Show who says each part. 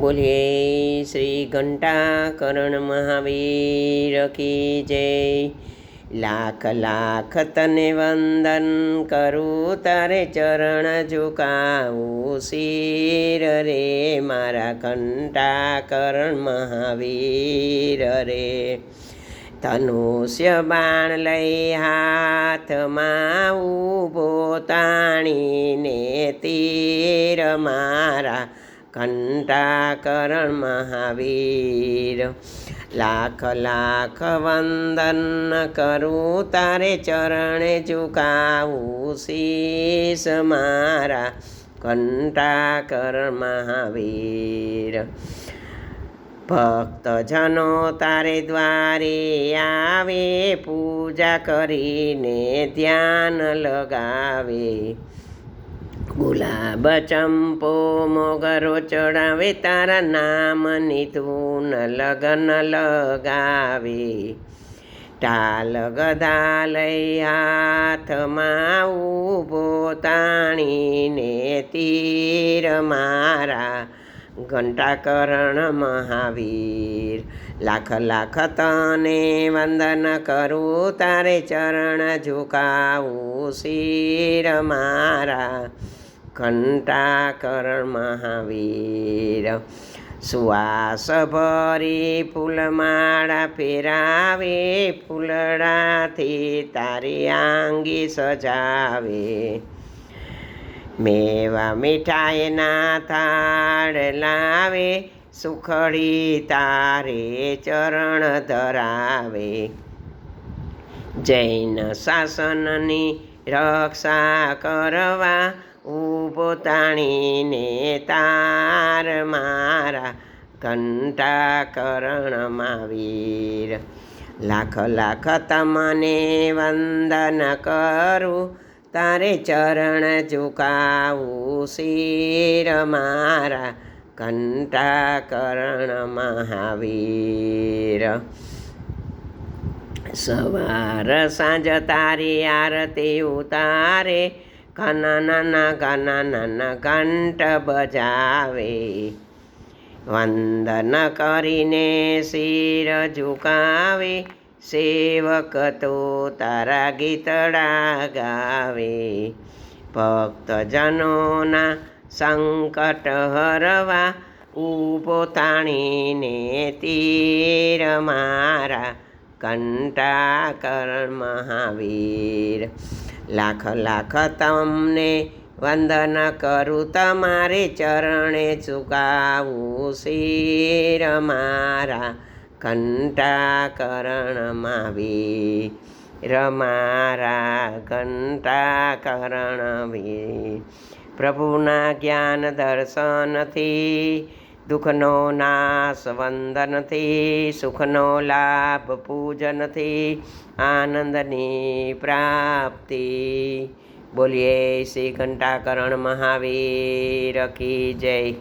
Speaker 1: બોલીએ, શ્રી ઘંટાકરણ મહાવીર કી જય. લાખ લાખ તને વંદન કરું, તારે ચરણ ઝુકાવું, શીર રે, મારા ઘંટાકરણ મહાવીર રે. ધનુષ્ય બાણ લઈ હાથમાં ઊભો તાણીને તીર મારા કંટાકરણ મહાવીર. લાખ લાખ વંદન કરું તારે ચરણે ઝુકાવું શીશ મારા. કંટાકરણ મહાવીર. ભક્તજનો તારે દ્વારે આવે, પૂજા કરીને ધ્યાન લગાવે. ગુલાબ ચંપો મોગરો ચડાવે તારા નામની તું લગન લગાવે ટાલ ગદા લઈ હાથમાં ઊભો તાણીને તીર મારા ઘંટાકરણ મહાવીર લાખ લાખ તને વંદન કરું તારે ચરણ ઝુકાવું શિર મારા ઘંટાકરણ મહાવીર. સુવાસ ભરી ફૂલમાળા ફેરાવે, ફૂલડાથી તારી આંગી સજાવે. મેવા મીઠાઈના થાળ લાવે, સુખડી તારે ચરણ ધરાવે. જૈન શાસનની રક્ષા કરવા ઊભો તાણીને તાર મારા ઘંટાકરણમાં વીર. લાખ લાખ તમને વંદન કરું, તારે ચરણ ઝુકાવું શિર મારા કંટાકરણ મહાવીર સવાર સાંજ તારી આરતી ઉતારે ઘના નાના ઘના નાના ઘંટ બજાવે. વંદન કરીને શિર ઝુકાવે, સેવક તો તારા ગીતડા ગાવે ભક્તજનોના સંકટ હરવા ઊભો તાણીને તીર મારા કંટાકર મહાવીર. લાખ લાખ તમને વંદન કરું તમારે ચરણે ચુકાવું શિર મારા ઘંટાકરણમાં વીર મારા ઘંટાકરણ વીર. પ્રભુના જ્ઞાન દર્શનથી દુઃખનો નાશ વંદનથી સુખનો લાભ પૂજનથી આનંદની પ્રાપ્તિ. બોલીએ શ્રી ઘંટાકરણ મહાવીર કી જય.